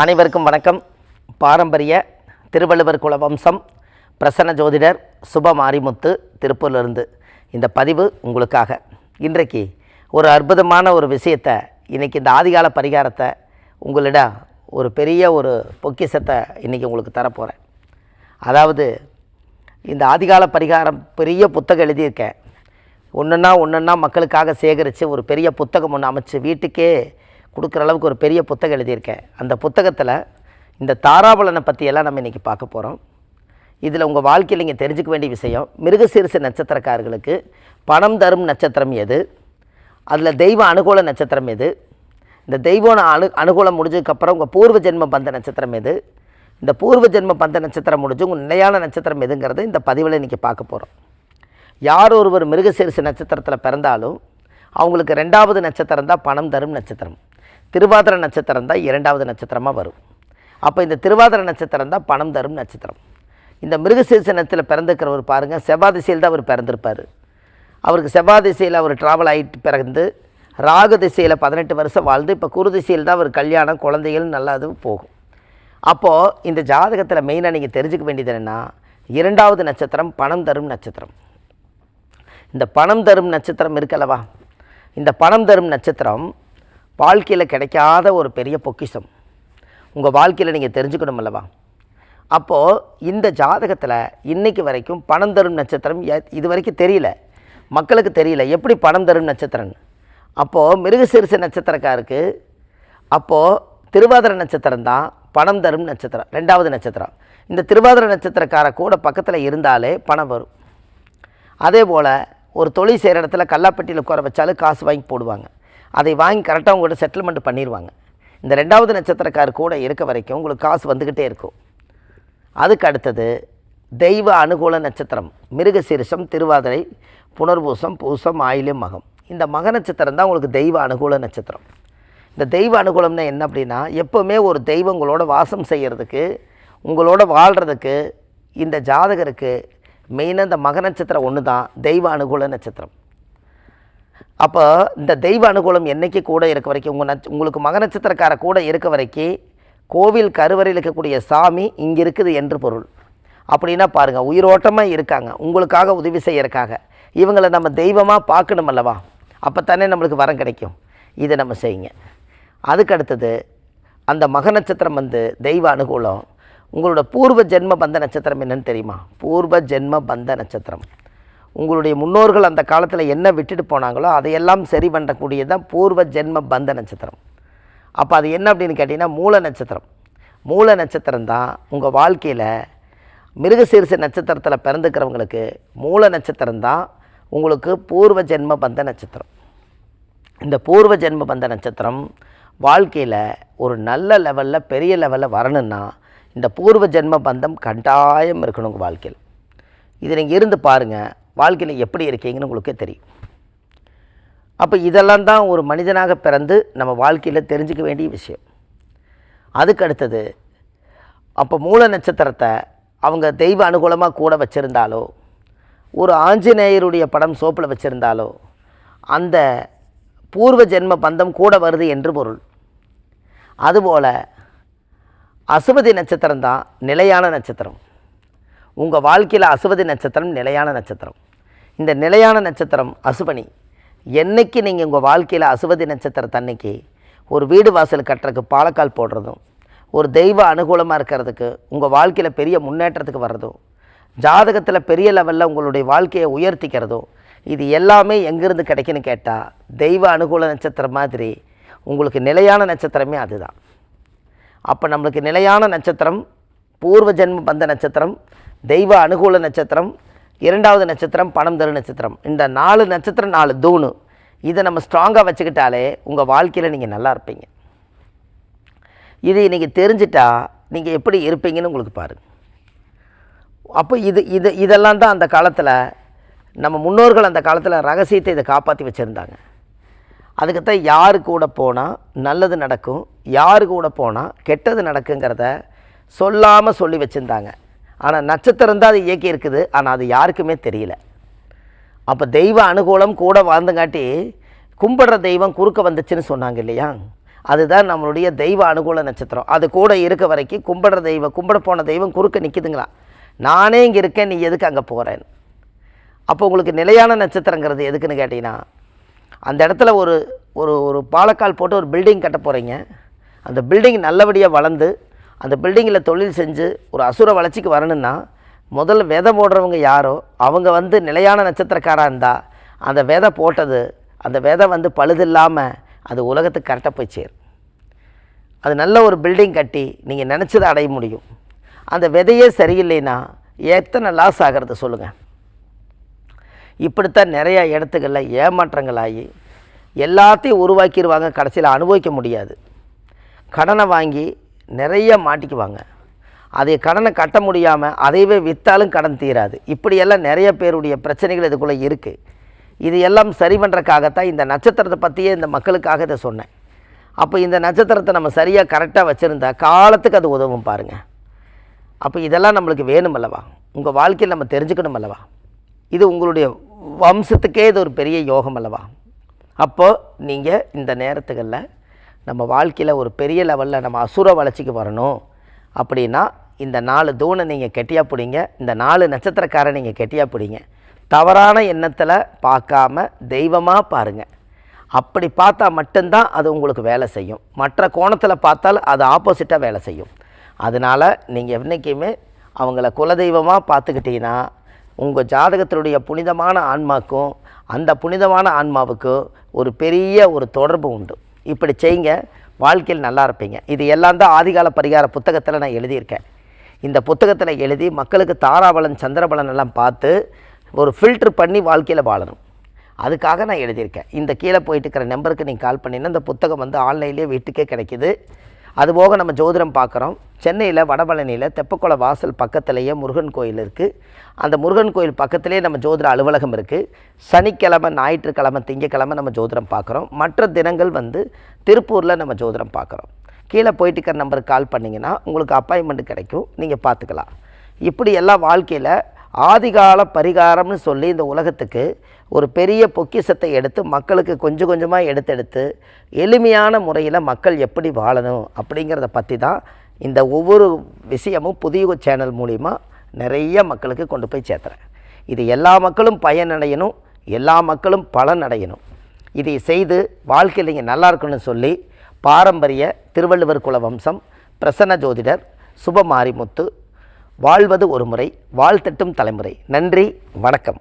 அனைவருக்கும் வணக்கம். பாரம்பரிய திருவள்ளுவர் குல வம்சம் பிரசன்ன ஜோதிடர் சுப மாரிமுத்து திருப்பூர்லேருந்து இந்த பதிவு உங்களுக்காக. இன்றைக்கு ஒரு அற்புதமான ஒரு விஷயத்தை இன்றைக்கி இந்த ஆதிகால பரிகாரத்தை உங்களிடம் ஒரு பெரிய ஒரு பொக்கிஷத்தை இன்றைக்கி உங்களுக்கு தரப்போகிறேன் அதாவது இந்த ஆதிகால பரிகாரம் பெரிய புத்தகம் எழுதியிருக்கேன். ஒன்றுன்னா ஒன்றுன்னா மக்களுக்காக சேகரித்து ஒரு பெரிய புத்தகம் ஒன்று அமைச்சு வீட்டுக்கே கொடுக்குற அளவுக்கு ஒரு பெரிய புத்தகம் எழுதியிருக்கேன். அந்த புத்தகத்தில் இந்த தாராபலனை பற்றியெல்லாம் நம்ம இன்றைக்கி பார்க்க போகிறோம் இதில் உங்கள் வாழ்க்கையில் நீங்கள் தெரிஞ்சுக்க வேண்டிய விஷயம் மிருகசீரிச நட்சத்திரக்காரர்களுக்கு பணம் தரும் நட்சத்திரம் எது? அதில் தெய்வ அனுகூல நட்சத்திரம் எது? இந்த தெய்வம் அனு அனுகூலம் முடிஞ்சதுக்கப்புறம் உங்கள் பூர்வ ஜென்ம பந்த நட்சத்திரம் எது? இந்த பூர்வ ஜென்ம பந்த நட்சத்திரம் முடிஞ்சு உங்கள் நிலையான நட்சத்திரம் எதுங்கிறத இந்த பதிவில் இன்றைக்கி பார்க்க போகிறோம் யார் ஒருவர் மிருகசீரிச நட்சத்திரத்தில் பிறந்தாலும் அவங்களுக்கு ரெண்டாவது நட்சத்திரம் தான் பணம் தரும் நட்சத்திரம். திருவாதிர நட்சத்திரம் தான் இரண்டாவது நட்சத்திரமாக வரும். அப்போ இந்த திருவாதிர நட்சத்திரம் தான் பணம் தரும் நட்சத்திரம். இந்த மிருகசீசனத்தில் பிறந்துக்கிறவர் பாருங்கள் செவ்வாதிசையில் தான் அவர் பிறந்திருப்பார். அவருக்கு செவ்வாதிசையில் அவர் ட்ராவல் ஆகிட்டு பிறந்து ராகு திசையில் பதினெட்டு வருஷம் வாழ்ந்து இப்போ குரு திசையில் தான் அவர் கல்யாணம் குழந்தைகள் நல்லா அது போகும். அப்போது இந்த ஜாதகத்தில் மெயினாக நீங்கள் தெரிஞ்சுக்க வேண்டியது என்னென்னா இரண்டாவது நட்சத்திரம் பணம் தரும் நட்சத்திரம். இந்த பணம் தரும் நட்சத்திரம் இருக்கல்லவா இந்த பணம் தரும் நட்சத்திரம் வாழ்க்கையில் கிடைக்காத ஒரு பெரிய பொக்கிஷம். உங்கள் வாழ்க்கையில் நீங்கள் தெரிஞ்சுக்கணும் அல்லவா? அப்போது இந்த ஜாதகத்தில் இன்றைக்கு வரைக்கும் பணம் தரும் நட்சத்திரம் எ- இது வரைக்கும் தெரியல. மக்களுக்கு தெரியல. எப்படி பணம் தரும் நட்சத்திரம்னு அப்போது மிருகசீரிச நட்சத்திரக்காருக்கு அப்போது திருவாதிர நட்சத்திரம் தான் பணம் தரும் நட்சத்திரம் ரெண்டாவது நட்சத்திரம். இந்த திருவாதிர நட்சத்திரக்கார கூட பக்கத்தில் இருந்தாலே பணம் வரும். அதே போல் ஒரு தொழில் செய்கிற இடத்துல கல்லாப்பட்டியில் உட்கார வச்சாலும் காசு வாங்கி போடுவாங்க. அதை வாங்கி கரெக்டாக உங்கள்கிட்ட செட்டில்மெண்ட் பண்ணிடுவாங்க இந்த ரெண்டாவது நட்சத்திரக்கார் கூட இருக்க வரைக்கும் உங்களுக்கு காசு வந்துக்கிட்டே இருக்கும். அதுக்கு அடுத்தது தெய்வ அனுகூல நட்சத்திரம் மிருகசீரிஷம் திருவாதிரை புனர்பூசம் பூசம் ஆயிலும் மகம். இந்த மக நட்சத்திரம் தான் உங்களுக்கு தெய்வ அனுகூல நட்சத்திரம். இந்த தெய்வ அனுகூலம்னா என்ன அப்படின்னா எப்போவுமே ஒரு தெய்வம் உங்களோட வாசம் செய்கிறதுக்கு உங்களோட வாழ்கிறதுக்கு இந்த ஜாதகருக்கு மெயினாக இந்த மக நட்சத்திரம் ஒன்று தான் தெய்வ அனுகூல நட்சத்திரம். அப்போ இந்த தெய்வ அனுகூலம் என்னைக்கு கூட இருக்க வரைக்கும் உங்கள் நட்ச உங்களுக்கு மக நட்சத்திரக்கார கூட இருக்க வரைக்கும் கோவில் கருவறையில் இருக்கக்கூடிய சாமி இங்கே இருக்குது என்று பொருள். அப்படின்னா பாருங்கள் உயிரோட்டமாக இருக்காங்க உங்களுக்காக உதவி செய்யறக்காக இவங்களை நம்ம தெய்வமாக பார்க்கணும் அல்லவா? அப்போ தானே நம்மளுக்கு வரம் கிடைக்கும். இதை நம்ம செய்யுங்க. அதுக்கு அடுத்தது அந்த மக நட்சத்திரம் வந்து தெய்வ அனுகூலம். உங்களோட பூர்வ ஜென்ம பந்த நட்சத்திரம் என்னன்னு தெரியுமா? பூர்வ ஜென்ம பந்த நட்சத்திரம். உங்களுடைய முன்னோர்கள் அந்த காலத்தில் என்ன விட்டுட்டு போனாங்களோ அதையெல்லாம் சரி பண்ணக்கூடியது தான் பூர்வ ஜென்ம பந்த நட்சத்திரம். அப்போ அது என்ன அப்படின்னு கேட்டிங்கன்னா மூல நட்சத்திரம். மூல நட்சத்திரம் தான் உங்கள் வாழ்க்கையில் மிருகசீரிச நட்சத்திரத்தில் பிறந்துக்கிறவங்களுக்கு மூல நட்சத்திரம் தான் உங்களுக்கு பூர்வ ஜென்ம பந்த நட்சத்திரம். இந்த பூர்வ ஜென்ம பந்த நட்சத்திரம் வாழ்க்கையில் ஒரு நல்ல லெவலில் பெரிய லெவலில் வரணும்னா இந்த பூர்வ ஜென்ம பந்தம் கட்டாயம் இருக்கணும் உங்கள் வாழ்க்கையில். இது நீங்கள் இருந்து பாருங்கள் வாழ்க்கையில் எப்படி இருக்கீங்கன்னு உங்களுக்கே தெரியும். அப்போ இதெல்லாம் தான் ஒரு மனிதனாக பிறந்து நம்ம வாழ்க்கையில் தெரிஞ்சுக்க வேண்டிய விஷயம். அதுக்கு அடுத்தது அப்போ மூல நட்சத்திரத்தை அவங்க தெய்வ அனுகூலமாக கூட வச்சுருந்தாலோ ஒரு ஆஞ்சநேயருடைய படம் சோப்பில் வச்சுருந்தாலோ அந்த பூர்வ ஜென்ம பந்தம் கூட வருது என்று பொருள். அதுபோல் அசுபதி நட்சத்திரம் தான் நிலையான நட்சத்திரம். உங்கள் வாழ்க்கையில் அசுபதி நட்சத்திரம் நிலையான நட்சத்திரம். இந்த நிலையான நட்சத்திரம் அசுபனி. என்றைக்கு நீங்கள் உங்கள் வாழ்க்கையில் அசுபதி நட்சத்திரத்தன்னைக்கு ஒரு வீடு வாசல் கட்டுறதுக்கு பாலக்கால் போடுறதும் ஒரு தெய்வ அனுகூலமாக இருக்கிறதுக்கு உங்கள் வாழ்க்கையில் பெரிய முன்னேற்றத்துக்கு வர்றதும் ஜாதகத்தில் பெரிய லெவலில் உங்களுடைய வாழ்க்கையை உயர்த்திக்கிறதும் இது எல்லாமே எங்கேருந்து கிடைக்குன்னு கேட்டால் தெய்வ அனுகூல நட்சத்திரம் மாதிரி உங்களுக்கு நிலையான நட்சத்திரமே அதுதான். அப்போ நம்மளுக்கு நிலையான நட்சத்திரம் பூர்வ ஜென்ம பந்த நட்சத்திரம் தெய்வ அனுகூல நட்சத்திரம் இரண்டாவது நட்சத்திரம் பணம் தரு நட்சத்திரம். இந்த நாலு நட்சத்திரம் நாலு தூணு இதை நம்ம ஸ்ட்ராங்காக வச்சுக்கிட்டாலே உங்கள் வாழ்க்கையில் நீங்கள் நல்லா இருப்பீங்க. இது நீங்கள் தெரிஞ்சிட்டா நீங்கள் எப்படி இருப்பீங்கன்னு உங்களுக்கு பாருங்கள் அப்போ இது இது இதெல்லாம் தான் அந்த காலத்தில் நம்ம முன்னோர்கள் அந்த காலத்தில் ரகசியத்தை இதை காப்பாற்றி வச்சுருந்தாங்க. அதுக்குத்தான் யாரு கூட போனால் நல்லது நடக்கும் யாரு கூட போனால் கெட்டது நடக்குங்கிறத சொல்லாமல் சொல்லி வச்சுருந்தாங்க. ஆனால் நட்சத்திரம் தான் அது இயக்கி இருக்குது. ஆனால் அது யாருக்குமே தெரியல. அப்போ தெய்வ அனுகூலம் கூட வாழ்ந்தங்காட்டி கும்பிடுற தெய்வம் குறுக்க வந்துச்சுன்னு சொன்னாங்க இல்லையா? அதுதான் நம்மளுடைய தெய்வ அனுகூல நட்சத்திரம். அது கூட இருக்க வரைக்கும் கும்பிடுற தெய்வம் கும்பிட போன தெய்வம் குறுக்க நிற்கிதுங்களா நானே இங்கே இருக்கேன் நீ எதுக்கு அங்கே போகிறேன் அப்போ உங்களுக்கு நிலையான நட்சத்திரங்கிறது எதுக்குன்னு கேட்டிங்கன்னா அந்த இடத்துல ஒரு ஒரு ஒரு பாலக்கால் போட்டு ஒரு பில்டிங் கட்ட போகிறீங்க அந்த பில்டிங் நல்லபடியாக வளர்ந்து அந்த பில்டிங்கில் தொழில் செஞ்சு ஒரு அசுர வளர்ச்சிக்கு வரணும்னா முதல்ல விதை போடுறவங்க யாரோ அவங்க வந்து நிலையான நட்சத்திரக்காராக இருந்தால் அந்த விதை போட்டது அந்த விதை வந்து பழுது இல்லாமல் அது உலகத்துக்கு கரெக்டாக போய் சேரும். அது நல்ல ஒரு பில்டிங் கட்டி நீங்கள் நினச்சதை அடைய முடியும். அந்த விதையே சரியில்லைன்னா எத்தனை லாஸ் ஆகிறது சொல்லுங்கள் இப்படித்தான் நிறையா இடத்துகளில் ஏமாற்றங்களாகி எல்லாத்தையும் உருவாக்கிடுவாங்க கடைசியில் அனுபவிக்க முடியாது. கடனை வாங்கி நிறைய மாட்டிக்குவாங்க. அதை கடனை கட்ட முடியாமல் அதையவே விற்றாலும் கடன் தீராது. இப்படியெல்லாம் நிறைய பேருடைய பிரச்சனைகள் இதுக்குள்ளே இருக்குது இது எல்லாம் சரி பண்ணுறக்காகத்தான் இந்த நட்சத்திரத்தை பற்றியே இந்த மக்களுக்காக இதை சொன்னேன். அப்போ இந்த நட்சத்திரத்தை நம்ம சரியாக கரெக்டாக வச்சுருந்தா காலத்துக்கு அது உதவும் பாருங்கள் அப்போ இதெல்லாம் நம்மளுக்கு வேணும் அல்லவா? உங்கள் வாழ்க்கையில் நம்ம தெரிஞ்சுக்கணும் அல்லவா? இது உங்களுடைய வம்சத்துக்கே இது ஒரு பெரிய யோகம் அல்லவா? அப்போது நீங்கள் இந்த நேரத்துகளில் நம்ம வாழ்க்கையில் ஒரு பெரிய லெவலில் நம்ம அசுர வளர்ச்சிக்கு வரணும். அப்படின்னா இந்த நாலு தூணை நீங்கள் கெட்டியாக பிடிங்க. இந்த நாலு நட்சத்திரக்காரை நீங்கள் கெட்டியாக பிடிங்க. தவறான எண்ணத்தில் பார்க்காம தெய்வமாக பாருங்கள் அப்படி பார்த்தா மட்டும்தான் அது உங்களுக்கு வேலை செய்யும். மற்ற கோணத்தில் பார்த்தால் அது ஆப்போசிட்டாக வேலை செய்யும். அதனால் நீங்கள் என்றைக்குமே அவங்கள குலதெய்வமாக பார்த்துக்கிட்டீங்கன்னா உங்கள் ஜாதகத்தினுடைய புனிதமான ஆன்மாக்கும் அந்த புனிதமான ஆன்மாவுக்கும் ஒரு பெரிய ஒரு தொடர்பு உண்டு. இப்படி செய்யுங்க வாழ்க்கையில் நல்லா இருப்பீங்க. இது எல்லாம் தான் ஆதிகால பரிகார புத்தகத்தில் நான் எழுதியிருக்கேன். இந்த புத்தகத்தில் எழுதி மக்களுக்கு தாராபலன் சந்திரபலன் எல்லாம் பார்த்து ஒரு ஃபில்டர் பண்ணி வாழ்க்கையில் வாழணும். அதுக்காக நான் எழுதியிருக்கேன். இந்த கீழே போயிட்டு இருக்கிற நம்பருக்கு நீங்கள் கால் பண்ணினா இந்த புத்தகம் வந்து ஆன்லைன்லேயே வீட்டுக்கே கிடைக்கிது. அதுபோக நம்ம ஜோதிடம் பார்க்குறோம். சென்னையில் வடபழனியில் தெப்பக்குள வாசல் பக்கத்துலேயே முருகன் கோயில் இருக்குது அந்த முருகன் கோயில் பக்கத்துலேயே நம்ம ஜோதிட அலுவலகம் இருக்குது சனிக்கிழமை ஞாயிற்றுக்கிழமை திங்கக்கிழமை நம்ம ஜோதிடம் பார்க்குறோம். மற்ற தினங்கள் வந்து திருப்பூரில் நம்ம ஜோதிடம் பார்க்குறோம். கீழே போயிட்டு இருக்கிற நம்பருக்கு கால் பண்ணிங்கன்னா உங்களுக்கு அப்பாயின்மெண்ட் கிடைக்கும். நீங்கள் பார்த்துக்கலாம். இப்படி எல்லாம் வாழ்க்கையில் ஆதிகால பரிகாரம்னு சொல்லி இந்த உலகத்துக்கு ஒரு பெரிய பொக்கிஷத்தை எடுத்து மக்களுக்கு கொஞ்சம் கொஞ்சமாக எடுத்தெடுத்து எளிமையான முறையில் மக்கள் எப்படி வாழணும் அப்படிங்கிறத பற்றி தான் இந்த ஒவ்வொரு விஷயமும் புதிய சேனல் மூலிமா நிறைய மக்களுக்கு கொண்டு போய் சேர்த்துறேன். இது எல்லா மக்களும் பயனடையணும் எல்லா மக்களும் பலன் அடையணும் இதை செய்து வாழ்க்கையில் நீங்கள் நல்லா இருக்கணும்னு சொல்லி பாரம்பரிய திருவள்ளுவர் குல வம்சம் பிரசன்ன ஜோதிடர் சுபமாரிமுத்து வாழ்வது ஒரு முறை வாழ்த்தட்டும் தலைமுறை. நன்றி வணக்கம்.